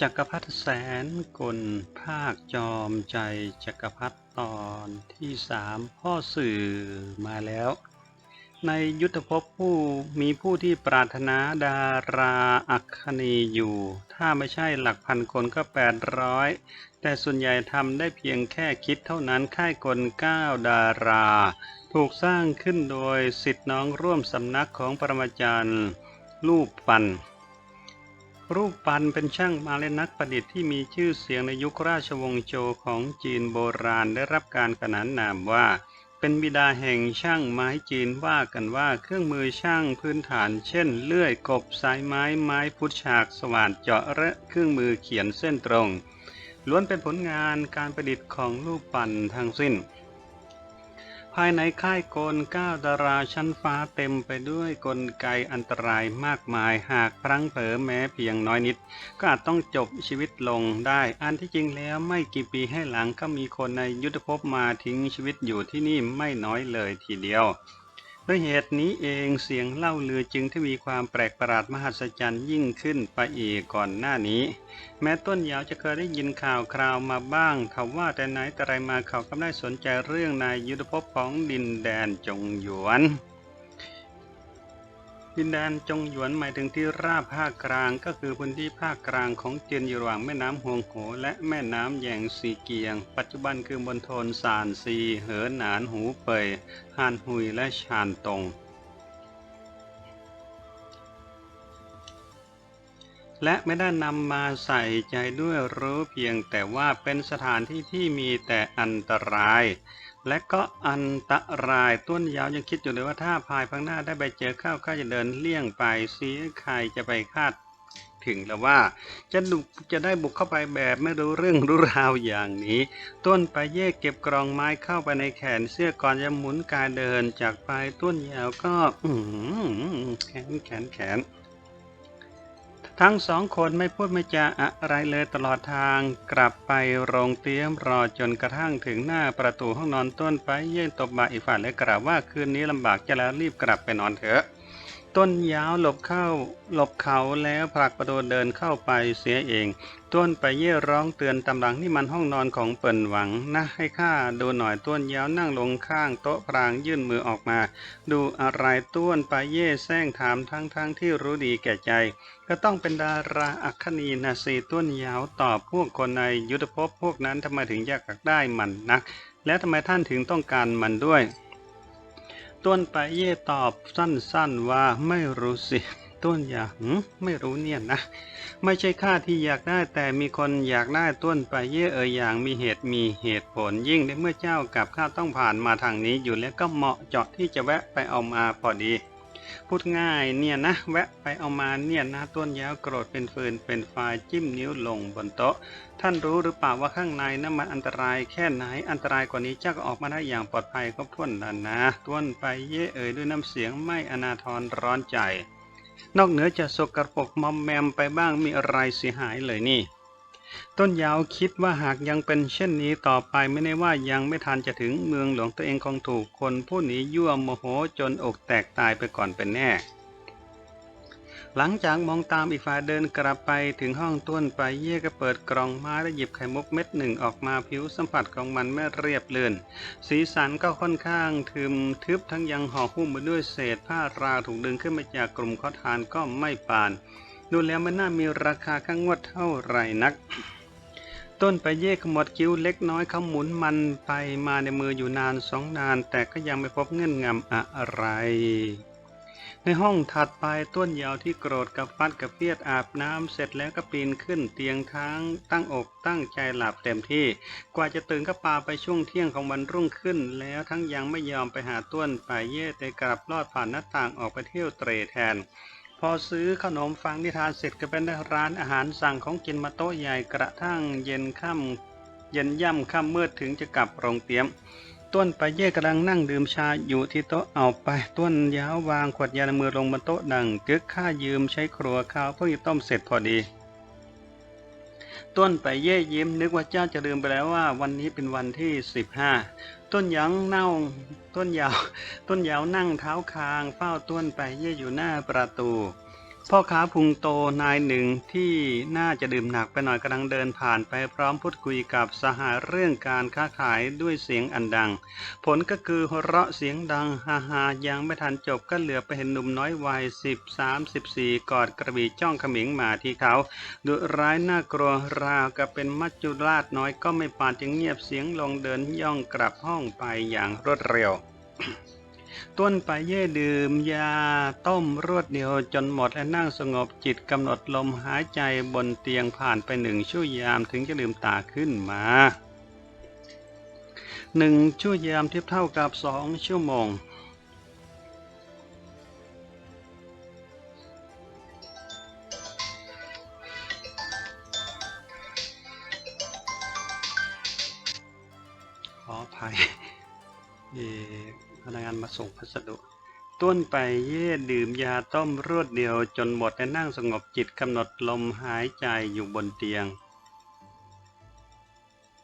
จักรพรรดิแสนกลภาคจอมใจจักรพรรดิตอนที่สามพ่อสื่อมาแล้ว ในยุทธภพผู้มีผู้ที่ปรารถนาดาราอัคคณีอยู่ ถ้าไม่ใช่หลักพันคนก็แปดร้อยแต่ส่วนใหญ่ทำได้เพียงแค่คิดเท่านั้นค่ายกลเก้าดารา ถูกสร้างขึ้นโดยสิทธิน้องร่วมสำนักของปรมาจารย์รูปปัน รูปปันเป็นช่างมาแลนักประดิษฐ์ที่มีชื่อเสียงในยุคราชวงศ์โจวของจีนโบราณได้รับการขนานนามว่า เป็นบิดาแห่งช่างไม้จีนว่ากันว่าเครื่องมือช่างพื้นฐาน เช่น เลื่อยกบสายไม้ไม้พุทฉากสว่านเจาะและเครื่องมือเขียนเส้นตรงล้วนเป็นผลงานการประดิษฐ์ของรูปปันทั้งสิ้น ภายในค่ายโกนก้าวดาราชั้นฟ้าเต็มไปด้วยกลไกอันตรายมากมายหากพลั้งเผลอแม้เพียงน้อยนิด ก็อาจต้องจบชีวิตลงได้ อันที่จริงแล้วไม่กี่ปีให้หลังก็มีคนในยุทธภพมาทิ้งชีวิตอยู่ที่นี่ไม่น้อยเลยทีเดียว ด้วยเหตุนี้เองเสียงเล่าลือจึงที่มีความแปลกประหลาดมหัศจรรย์ยิ่งขึ้นไปอีกก่อนหน้านี้ แม้ต้นยาวจะเคยได้ยินข่าวคราวมาบ้างทว่าแต่ไหนแต่ไรมาเขาก็ได้สนใจเรื่องนายยุทธภพของดินแดนจงหยวน ดินแดนจงหยวนหมายถึงที่ราบภาคกลางก็คือพื้นที่ภาคกลางของจีนอยู่ระหว่างแม่น้ำฮวงโหและแม่น้ำแยงซีเกียง ปัจจุบันคือมณฑลซานซี เหอหนานหูเป่ยฮานฮุยและชานตง และไม่ได้นำมาใส่ใจด้วยรู้เพียงแต่ว่าเป็นสถานที่ที่มีแต่อันตราย และก็อันตรายต้นยาวยังคิดอยู่เลยว่าถ้าภายภาคหน้าได้ไปเจอเข้าก็จะเดินเลี่ยงไปเสียใครจะไปคาดถึงแล้วว่าจะดุจะได้บุกเข้าไปแบบไม่รู้เรื่องรู้ราวอย่างนี้ ต้นไปเย่เก็บกรองไม้เข้าไปในแขนเสื้อก่อนจะหมุนกายเดินจากปลายต้นยาวก็แขนแขนแขน ทั้งสองคนไม่พูดไม่จาอะไรเลยตลอดทางกลับไปโรงเตี้ยมรอจนกระทั่งถึงหน้าประตูห้องนอนต้นไปเยื่นตบบ่าอีกฝ่ายและกล่าวว่าคืนนี้ลำบากจะแล้วรีบกลับไปนอนเถอะ ต้นยาวหลบเข้าหลบเขาแล้วผลักประตูเดินเข้าไปเสียเอง ต้นไปเย่ร้องเตือนตำหลังนี่มันห้องนอนของเปิ่นหวังนะให้ข้าดูหน่อยต้นยาวนั่งลงข้างโต๊ะพรางยื่นมือออกมา ดูอะไรต้นไปเย่แซงถามทั้งทั้งๆที่รู้ดีแก่ใจ ก็ต้องเป็นดาราอัคคณีนาซีต้นยาวตอบพวกคนในยุทธภพพวกนั้นทำไมถึงอยากได้มันนัก และทำไมท่านถึงต้องการมันด้วย ต้นไปเย่ตอบสั้นๆว่าไม่รู้สิ ต้นอยากหืมไม่รู้เนี่ยนะ ไม่ใช่ข้าที่อยากได้แต่มีคนอยากได้ต้นไปเย่เอ่ยอย่างมีเหตุมีเหตุผลยิ่งในเมื่อเจ้ากับข้าต้องผ่านมาทางนี้อยู่แล้วก็เหมาะเจาะที่จะแวะไปเอามาพอดี พูดง่ายเนี่ยนะ แวะไปเอามาเนี่ยนะ ต้นยาวโกรธเป็นฟืนเป็นไฟจิ้มนิ้วลงบนโต๊ะ ท่านรู้หรือเปล่าว่าข้างในนั้นมันอันตรายแค่ไหนอันตรายกว่านี้เจ้าก็ออกมาได้อย่างปลอดภัยก็พ้นแล้วนะต้นไปเย่เอ่ยด้วยน้ำเสียงไม่อนาทรร้อนใจ นอกเหนือจะสกรปรกมอมแมมไปบ้างมีอะไรเสียหายเลยนี่ ต้นยาวคิดว่าหากยังเป็นเช่นนี้ต่อไปไม่ได้ว่ายังไม่ทันจะถึงเมืองหลวงตัวเองคงถูกคนผู้นี้ยั่วโมโหจนอกแตกตายไปก่อนเป็นแน่ หลังจากมองตามอีกฝ่ายเดินกลับไปถึงห้องต้นไปเย่ก็เปิดกล่องไม้และหยิบไข่มุกเม็ดหนึ่งออกมาผิวสัมผัสของมันไม่เรียบเลื่อนสีสันก็ค่อนข้างทึมทึบทั้งยังห่อหุ้มไปด้วยเศษผ้าราถูกดึงขึ้นมาจากกลุ่มขอทานก็ไม่ปาน ดูแล้วมันน่ามีราคาข้างงวดเท่าไหร่นัก ต้นไปเย่ขมวดคิ้วเล็กน้อยเขาหมุนมันไปมาในมืออยู่นานสองนาน แต่ก็ยังไม่พบเงื่อนงำอะไร ในห้องถัดไปต้นยาวที่โกรธกับฟัดกับเพียดอาบน้ำเสร็จแล้วก็ปีนขึ้นเตียงทั้งตั้งอกตั้งใจหลับเต็มที่ กว่าจะตื่นก็ปาไปช่วงเที่ยงของวันรุ่งขึ้น แล้วทั้งยังไม่ยอมไปหาต้นไปเย่แต่กลับลอดผ่านหน้าต่างออกไปเที่ยวเตรแทน พอซื้อขนมฟังนิทานเสร็จก็เป็นร้านอาหารสั่งของกินมาโต๊ะใหญ่กระทั่งเย็นค่ำเย็นย่ำค่ำมืดถึงจะกลับโรงเตรียม ต้นไปเย่กำลังนั่งดื่มชาอยู่ที่โต๊ะเอาไป ต้นยาววางขวดยาในมือลงบนโต๊ะดังกึกข้ายืมใช้ครัวข้าวเพิ่งจะต้มเสร็จพอดี ต้นไปเย่ยิ้มนึกว่าเจ้าจะลืมไปแล้วว่าวันนี้เป็นวันที่สิบห้า ต้นยางเน่า ต้นยาว ต้นยาวนั่งเท้าคางเฝ้าต้นไปเย่อยู่หน้าประตู พ่อค้าพุงโตนายหนึ่งที่น่าจะดื่มหนักไปหน่อยกำลังเดินผ่านไปพร้อมพูดคุยกับสหายเรื่องการค้าขายด้วยเสียงอันดัง ผลก็คือหัวเราะเสียงดังฮ่าฮายังไม่ทันจบก็เหลือไปเห็นหนุ่มน้อยวัยสิบสามสิบสี่กอดกระบี่จ้องขมิงมาที่เขาดุร้ายน่ากลัวราวกับเป็นมัจจุราชน้อยก็ไม่ปานจึงเงียบเสียงลงเดินย่องกลับห้องไปอย่างรวดเร็ว ต้นไปเย่ดื่มยาต้มรวดเดียวจนหมดและนั่งสงบจิตกำหนดลมหายใจบนเตียงผ่านไปหนึ่งชั่วยามถึงจะลืมตาขึ้นมาหนึ่งชั่วยามเทียบเท่ากับสองชั่วโมง ต้นไปเย่ดื่มยาต้มรวดเดียวจนหมดและนั่งสงบจิตกำหนดลมหายใจอยู่บนเตียง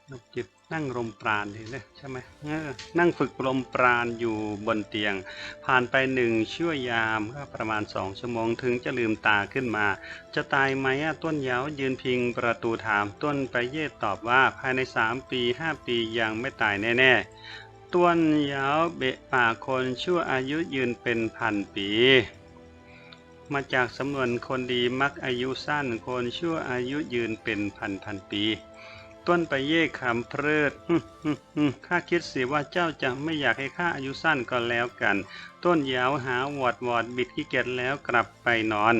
สงบจิตนั่งลมปราณดีเลยใช่ไหมออนั่งฝึกลมปราณอยู่บนเตียง ผ่านไปหนึ่งชั่วยามก็ประมาณสองชั่วโมงถึงจะลืมตาขึ้นมา จะตายไหมต้นเหยาวยืนพิงประตูถามต้นไปเย่ตอบว่าภายในสามปีห้าปียังไม่ตายแน่ ๆ ต้วนยาวเบะปากคนชั่วอายุยืนเป็นพันปี มาจากสำนวนคนดีมักอายุสั้นคนชั่วอายุยืนเป็นพันพันปี ต้นไปเย่คำเพลิดข้าคิดสียว่าเจ้าจะไม่อยากให้ข้าอายุสั้นก็แล้วกัน ต้นยาวหาวอดวอดบิดขี้เกียจแล้วกลับไปนอน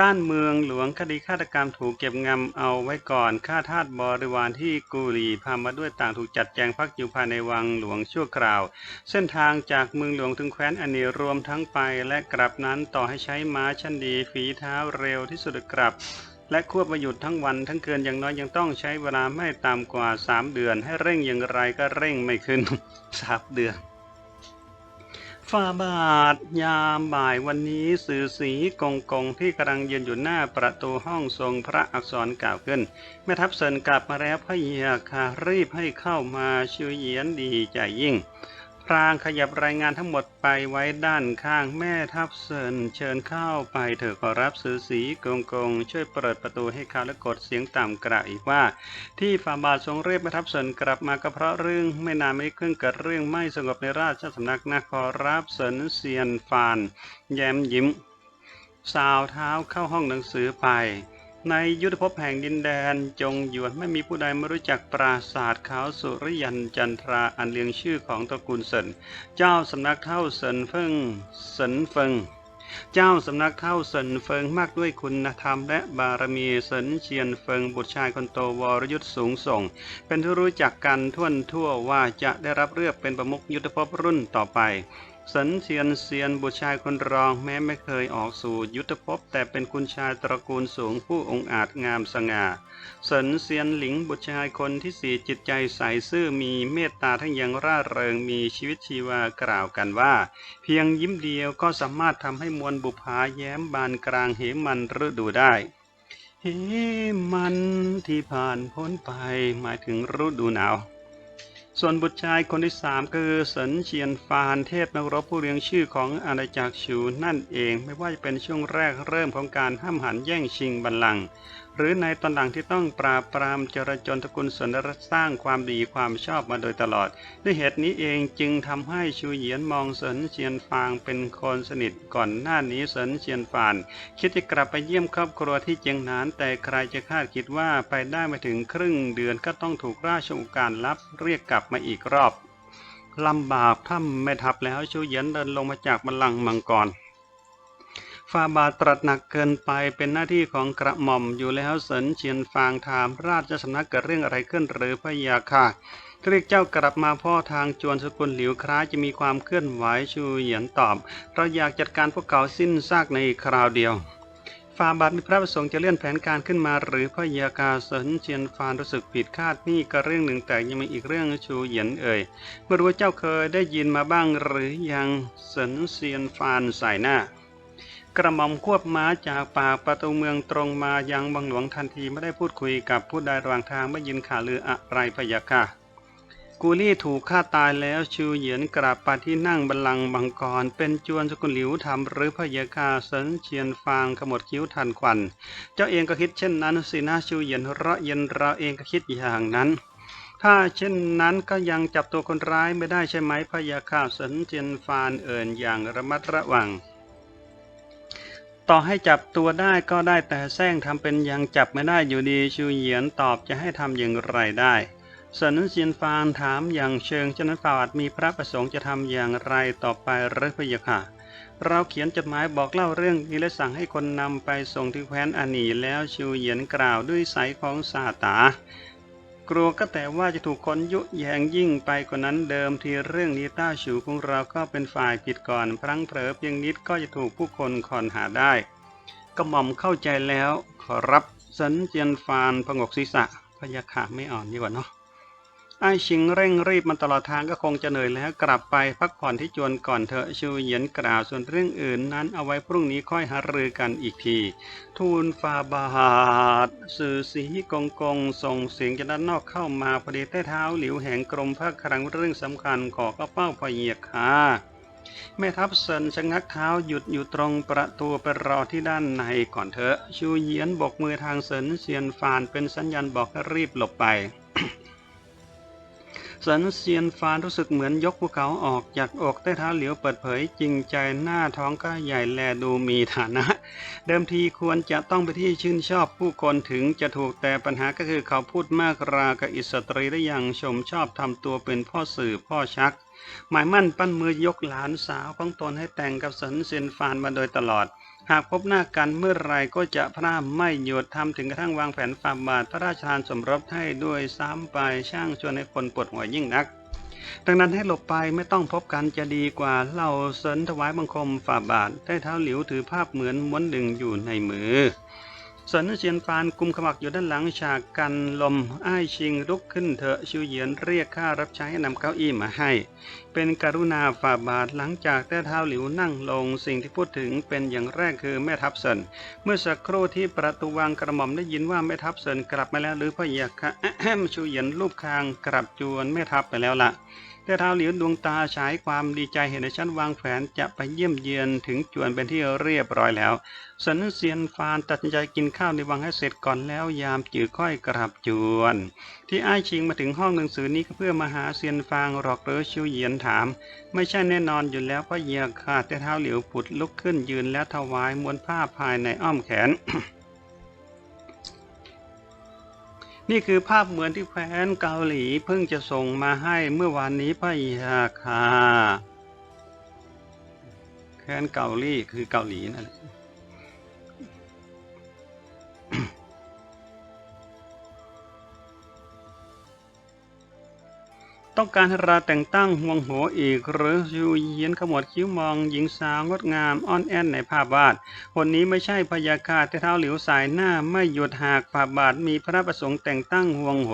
ด้านเมืองหลวงคดีฆาตกรรมถูกเก็บงำเอาไว้ก่อนข้าทาสบริวารที่กุรีพามาด้วยต่างถูกจัดแจงพักอยู่ภายในวังหลวงชั่วคราว เส้นทางจากเมืองหลวงถึงแคว้นอเนรวมทั้งไปและกลับนั้นต่อให้ใช้ม้าชั้นดีฝีเท้าเร็วที่สุดกลับและควบมาหยุดทั้งวันทั้งคืนอย่างน้อยยังต้องใช้เวลาไม่ต่ำกว่า 3 เดือน ให้เร่งอย่างไรก็เร่งไม่ขึ้นสามเดือน ฝ่าบาทยามบ่ายวันนี้สื่อสีกงกงที่กำลังยืนอยู่หน้าประตูห้องทรงพระอักษรกล่าวขึ้นแม่ทัพเซินกลับมาแล้วพะเยาค่ะรีบให้เข้ามาชิวเยียนดีใจยิ่ง พรางขยับรายงานทั้งหมดไปไว้ด้านข้างแม่ทัพเซินเชิญเข้าไปเถอะขอรับสือสีกงกง ช่วยเปิดประตูให้เขาและกดเสียงต่ำกระอีกว่า ที่ฝ่าบาททรงเรียกแม่ทัพเซินกลับมาก็เพราะเรื่องไม่นานไม่เครื่องเกิดเรื่องไม่สงบในราชสำนักนะขอรับเซินเซียนฟาน แย้มยิ้ม สาวเท้าเข้าห้องหนังสือไป ในยุทธภพแห่งดินแดนจงหยวนไม่มีผู้ใดไม่รู้จักปราศาสตร์ขาวสุริยันจันทราอันเลียงชื่อของตระกูลเซินเจ้าสำนักเท่าเซินเฟิงเซินเฟิงเจ้าสำนักเท่าเซินเฟิงมากด้วยคุณธรรมและบารมีเซินเชียนเฟิงบุตรชายคนโตวรยุทธสูงส่ง เป็นที่รู้จักกันทั่วทั่วว่าจะได้รับเลือกเป็นประมุขยุทธภพรุ่นต่อไป สันเซียนเซียนบุตรชายคนรองแม้ไม่เคยออกสู่ยุทธภพแต่เป็นคุณชายตระกูลสูงผู้องอาจงามสง่าสันเซียนหลิงบุตรชายคนที่สี่จิตใจใสซื่อมีเมตตาทั้งยังร่าเริงมีชีวิตชีวากล่าวกันว่า เพียงยิ้มเดียวก็สามารถทำให้มวลบุภาแย้มบานกลางเหมันฤดูได้เฮมันที่ผ่านพ้นไปหมายถึงฤดูหนาว ส่วนบุตรชายคนที่สามคือเสินเชียนฟานเทพนักรบผู้เรียงชื่อของอาณาจักรชูนั่นเอง ไม่ว่าจะเป็นช่วงแรกเริ่มของการห้ามหันแย่งชิงบัลลังก์ หรือในตอนหลังที่ต้องปราบปรามจรจรตระกูลสนและสร้างความดีความชอบมาโดยตลอด ด้วยเหตุนี้เองจึงทำให้ชูเหยียนมองเสินเชียนฟางเป็นคนสนิทก่อนหน้านี้เสินเชียนฟาน คิดจะกลับไปเยี่ยมครอบครัวที่เจียงหนาน แต่ใครจะคาดคิดว่าไปได้ไม่ถึงครึ่งเดือนก็ต้องถูกราชองค์การรับเรียกกลับมาอีกรอบลำบากถ้าไม่ทับแล้วชูเหยียนเดินลงมาจากบัลลังก์มังกร ฟาบาทตรัสหนักเกินไปเป็นหน้าที่ของกระหม่อมอยู่แล้วเสินเชียนฟางถามราชสำนักเกิดเรื่องอะไรขึ้นหรือพะยาค่ะเรียกเจ้ากลับมาพ่อทางจวนสกุลหลิวคล้ายจะมีความเคลื่อนไหวชูเหยียนตอบ เราอยากจัดการพวกเขาสิ้นซากในคราวเดียวฟาบาทมีพระประสงค์จะเลื่อนแผนการขึ้นมาหรือพะยากาเสินเชียนฟานรู้สึกผิดคาดนี่ก็เรื่องหนึ่งแต่ยังมีอีกเรื่องชูเหยียนเอ่ยไม่รู้ว่าเจ้าเคยได้ยินมาบ้างหรือยังเสินเซียนฟานใส่หน้า กระหม่อมควบม้าจากปากประตูเมืองตรงมายังบังหลวงทันทีไม่ได้พูดคุยกับผู้ใดระหว่างทางไม่ยินข่าวลืออะไรพยะค่ะกูลี่ถูกฆ่าตายแล้วชูเหยียนกราบไปที่นั่งบัลลังก์บังกร เป็นจวนสกุลหลิวทำหรือพยาคาเสินเชียนฟางขมวดคิ้วทันควัน เจ้าเองก็คิดเช่นนั้นสินะชูเหยียนเราะเย็นเราเองก็คิดอย่างนั้น ถ้าเช่นนั้นก็ยังจับตัวคนร้ายไม่ได้ใช่ไหมพยาคาเสินเชียนฟานเอินอย่างระมัดระวัง ต่อให้จับตัวได้ก็ได้แต่แซงทำเป็นยังจับไม่ได้อยู่ดีชูเหยียนตอบจะให้ทำอย่างไรได้สินเซียนฟานถามอย่างเชิงฉะนั้นฝ่าอาจมีพระประสงค์จะทำอย่างไรต่อไปหรือพะยะค่ะเราเขียนจดหมายบอกเล่าเรื่องนี้และสั่งให้คนนำไปส่งที่แคว้นอานีแล้วชูเหยียนกล่าวด้วยสายของซาตา กลัวก็แต่ว่าจะถูกคนยุแยงยิ่งไปกว่านั้นเดิมทีเรื่องนี้ต้าฉูของเราก็เป็นฝ่ายผิดก่อน พลั้งเผลอเพียงนิดก็จะถูกผู้คนคอนหาได้กระหม่อมเข้าใจแล้ว ขอรับสันเจียนฟานผงกศีรษะพยาขาไม่อ่อนดีกว่าเนาะ ไอ้ชิงเร่งรีบมาตลอดทางก็คงจะเหนื่อยแล้วกลับไปพักผ่อนที่จวนก่อนเถอะชูเหยียนกล่าวส่วนเรื่องอื่นนั้นเอาไว้พรุ่งนี้ค่อยหารือกันอีกที ทูลฟาบาทสื่อสีกงกงส่งเสียงจากด้านนอกเข้ามาพอดีใต้เท้าหลิวแห่งกรมพระครังเรื่องสำคัญขอกระเป้าพเยียกขาแม่ทัพเซินชะงักเท้าหยุดอยู่ตรงประตูไปรอที่ด้านในก่อนเถอะ ชูเยียนบกมือทางเซินเซียนฟานเป็นสัญญาณบอกให้รีบหลบไป สันเซียนฟานรู้สึกเหมือนยกภูเขาออกจากอกใต้เท้าเหลียวเปิดเผยจริงใจหน้าท้องก็ใหญ่แลดูมีฐานะ เดิมทีควรจะต้องไปที่ชื่นชอบผู้คนถึงจะถูกแต่ปัญหาก็คือเขาพูดมากรากับอิสตรีได้อย่างชมชอบทำตัวเป็นพ่อสื่อพ่อชัก หมายมั่นปั้นมือยกหลานสาวของตนให้แต่งกับสันเซียนฟานมาโดยตลอด หากพบหน้ากันเมื่อไรก็จะพร่ำไม่หยุดทำถึงกระทั่งวางแผนฝ่าบาทพระราชทานสมรสให้ด้วยซ้ำไปช่างชวนให้คนปวดหัวยิ่งนัก ดังนั้นให้หลบไปไม่ต้องพบกันจะดีกว่าเล่าเสนถวายบังคมฝ่าบาทได้เท้าหลิวถือภาพเหมือนม้วนดึงอยู่ในมือ เสินเชียนฟานกุมขมักอยู่ด้านหลังฉากกันลมอ้ายชิงลุกขึ้นเถอะชิวเหยียนเรียกข้ารับใช้ให้นำเก้าอี้มาให้ เป็นกรุณาฝ่าบาทหลังจากแต่เท้าหลิวนั่งลงสิ่งที่พูดถึงเป็นอย่างแรกคือแม่ทัพเซินเมื่อสักครู่ที่ประตูวังกระหม่อมได้ยินว่าแม่ทัพเซินกลับมาแล้วหรือพะยะคะแอะแฮมชูเหยียนรูปคางกลับจวนแม่ทัพไปแล้วล่ะ แต่เท้าหลิวดวงตาฉายความดีใจเห็นในชั้นวางแผนจะไปเยี่ยมเยียนถึงจวนเป็นที่เรียบร้อยแล้วสันเซียนฟานตัดสินใจกินข้าวในวังให้เสร็จก่อนแล้วยามจือค่อยกลับจวน ที่อ้ายชิงมาถึงห้องหนังสือนี้ก็เพื่อมาหาเซียนฟางหรอกหรือชิวเหยียนถาม ไม่ใช่แน่นอนอยู่แล้วเพราะเหยียกขาดแต่เท้าเหลิวผุดลุกขึ้นยืนและถวายม้วนผ้าภายในอ้อมแขน นี่คือภาพเหมือนที่แคว้นเกาหลีเพิ่งจะส่งมาให้เมื่อวานนี้พะยาค่ะแคว้นเกาหลีคือเกาหลีนั่น ต้องการให้เราแต่งตั้งห่วงโหอีก หรือยูเยียนขมวดคิ้วมอง หญิงสาวงดงามอ่อนแอนในภาพวาดคนนี้ไม่ใช่พยาคาแต่เท้าหลิวสายหน้าไม่หยุดหากฝ่าบาทมีพระประสงค์แต่งตั้งห่วงโห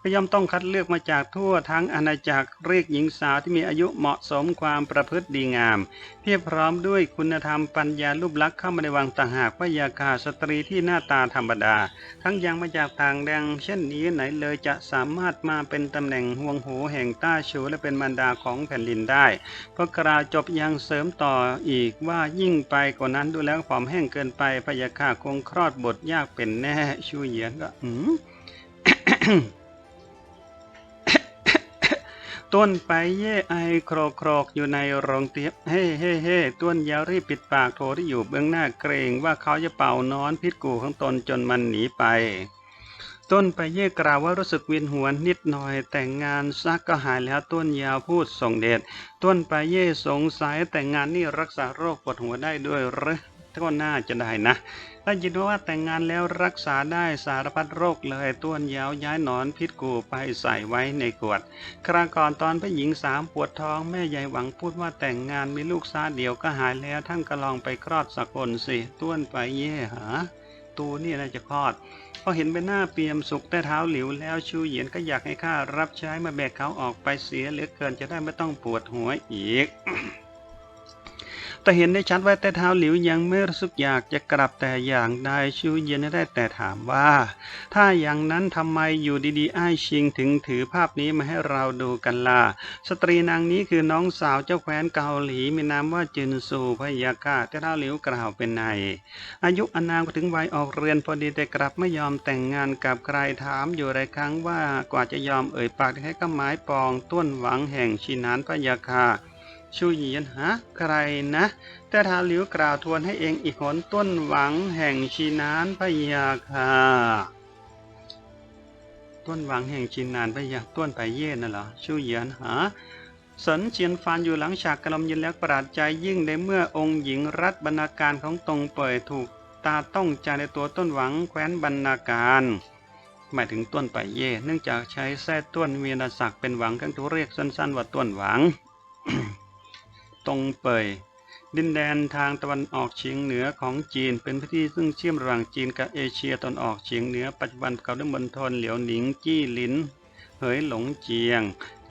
ก็ย่อมต้องคัดเลือกมาจากทั่วทั้งอาณาจักรเรียกหญิงสาวที่มีอายุเหมาะสมความประพฤติดีงาม เพียบพร้อมด้วยคุณธรรมปัญญารูปลักษณ์เข้ามาในวังต่างหากพยาคาสตรีที่หน้าตาธรรมดา ทั้งยังมาจากต่างแดงเช่นนี้ไหนเลยจะสามารถมาเป็นตำแหน่งห่วงโหแห่งต้าชูและเป็นมารดาของแผ่นดินได้พอกล่าวจบยังเสริมต่ออีกว่ายิ่งไปกว่านั้นดูแล้วผอมแห้งเกินไปพยาค่าคงคลอดบทยากเป็นแน่ชูเหยียนก็อืมต้นไปเย่ไอโครโครกอยู่ในโรงเตียบเฮ่เฮ่เฮ่ต้นยาวรีบปิดปากโถที่อยู่เบื้องหน้าเกรงว่าเขาจะเป่านอนพิษกูของตนจนมันหนีไป ต้นไปเย่กล่าวว่ารู้สึกเวียนหัวนิดหน่อยแต่งงานซักก็หายแล้วต้นยาวพูดส่งเดชต้นไปเย่สงสัยแต่งงานนี่รักษาโรคปวดหัวได้ด้วยหรือก็น่าจะได้นะได้ยินว่าแต่งงานแล้วรักษาได้สารพัดโรคเลยต้นยาวย้ายหนอนพิษกูไปใส่ไว้ในขวด คราวก่อนตอนผู้หญิงสามปวดท้องแม่ใหญ่หวังพูดว่าแต่งงานมีลูกซาเดียวก็หายแล้วท่านก็ลองไปคลอดสักคนสิต้วนไปเย่หาตูนี่น่าจะคลอด พอเห็นเป็นหน้าเปี่ยมสุขแต่เท้าหลิวแล้วชูเหยียนก็อยากให้ข้ารับใช้มาแบกเขาออกไปเสียเหลือเกินจะได้ไม่ต้องปวดหัวอีก แต่เห็นได้ชัดว่าแต่เท้าหลิวยังไม่รู้สึกอยากจะกลับแต่อย่างใดชิวเย็นได้แต่ถามว่า ถ้าอย่างนั้นทำไมอยู่ดีๆ อ้ายชิงถึงถือภาพนี้มาให้เราดูกันล่ะ สตรีนางนี้คือน้องสาวเจ้าแคว้นเกาหลีมีนามว่าจินซูพยาค่ะแต่เท้าหลิวกล่าวเป็นใน อายุอนามถึงวัยออกเรือนพอดีแต่กลับไม่ยอมแต่งงานกับใครถามอยู่หลายครั้งว่ากว่าจะยอมเอ่ยปากให้ก็หมายปองต้นหวังแห่งชินานพยาค่ะ ชูเหยียนฮะใครนะ แต่ท้าหลิวกล่าวทวนให้เองอีกหนต้นหวังแห่งชินานพยาค่ะต้นหวังแห่งชินานพยาต้นไปเย่น่ะเหรอชูเหยียนฮะสนเจียนฟานอยู่หลังฉากกลมยินแล้วประหลาดใจยิ่งในเมื่อองค์หญิงรัฐบรรณาการของตรงเปิดถูกตาต้องใจในตัวต้นหวังแคว้นบรรณาการหมายถึงต้นไปเย่เนื่องจากใช้แท้ต้นเวียนศักดิ์เป็นหวังทั้งตัวเรียกสั้นๆว่าต้นหวัง ตรงเปย ดินแดนทางตะวันออกเฉียงเหนือของจีน เป็นพื้นที่ซึ่งเชื่อมระหว่างจีนกับเอเชียตะวันออกเฉียงเหนือปัจจุบันประกอบด้วยมณฑลเหลียวหนิงจี้หลินเหยหลงเจียง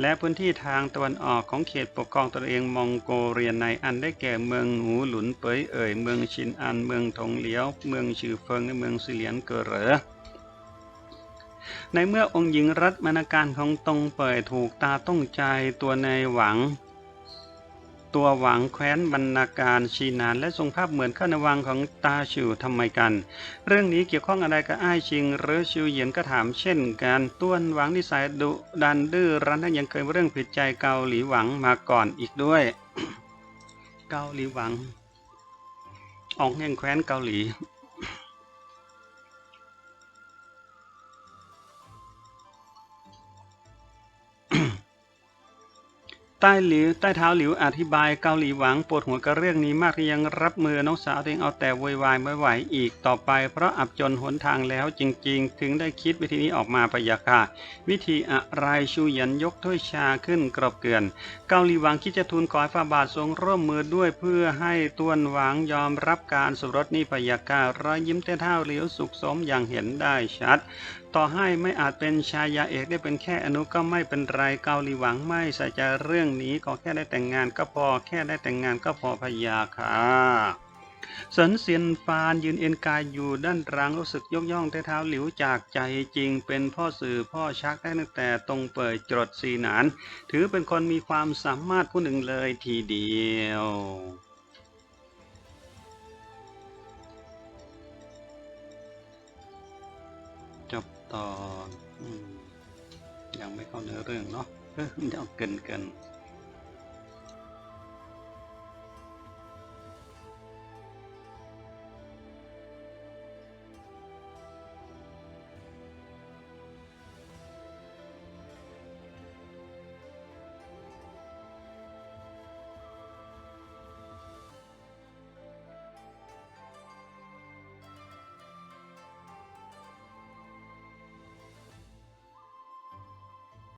และพื้นที่ทางตะวันออกของเขตปกครองตนเองมองโกเรียในอันได้แก่เมืองหูหลุนเปยเอ่ยเมืองชินอันเมืองถงเหลียว เมืองชื่อเฟิงและเมืองสิเหลียนเกอเหรอในเมื่อองค์หญิงรัฐมนาการของตงเปิดถูกตาต้องใจตัวในหวัง ตัวหวังแคว้นบรรณาการชีนาน และทรงภาพเหมือนข้าในวังของตาชิวทำไมกัน เรื่องนี้เกี่ยวข้องอะไรกับอ้ายชิง หรือชิวเหยียนก็ถามเช่นกันต้วนหวังนิสัยดุดันดื้อรั้นและยังเคยเรื่องผิดใจเกาหลีหวังมาก่อนอีกด้วย เกาหลีหวังอองแห่งแคว้นเกาหลี ใต้หลิวใต้เท้าหลิวอธิบายเกาหลีหวังปวดหัวกับเรื่องนี้มากยังรับมือน้องสาวเองเอาแต่โวยวายไม่ไหวอีกต่อไป เพราะอับจนหนทางแล้วจริง ๆ ถึงได้คิดวิธีนี้ออกมาพะยาค่ะ วิธีอะไรชูหยันยกถ้วยชาขึ้นกรอบเกลือน เกาหลีหวังคิดจะทูลขอฝ่าบาททรงร่วมมือด้วยเพื่อให้ต้วนหวังยอมรับการสมรสนี้พะยาค่ะรอยยิ้มเต้เท้าเหลียวสุขสมอย่างเห็นได้ชัด ต่อให้ไม่อาจเป็นชายาเอกได้เป็นแค่อนุก็ไม่เป็นไรเกาหลีหวังไม่ใส่ใจเรื่องนี้ก็แค่ได้แต่งงานก็พอแค่ได้แต่งงานก็พอพยาค่ะสินเซียนฟานยืนเอ็นกายอยู่ด้านหลังรู้สึกยกย่องเท้าหลิวจากใจจริง เป็นพ่อสื่อพ่อชักได้ตั้งแต่ตรงเปิดจรดสีหนาน ถือเป็นคนมีความสามารถผู้หนึ่งเลยทีเดียว จบตอนอยังไม่เข้าเนื้อเรื่องเนาะเออเดี๋ยวเกินเกิน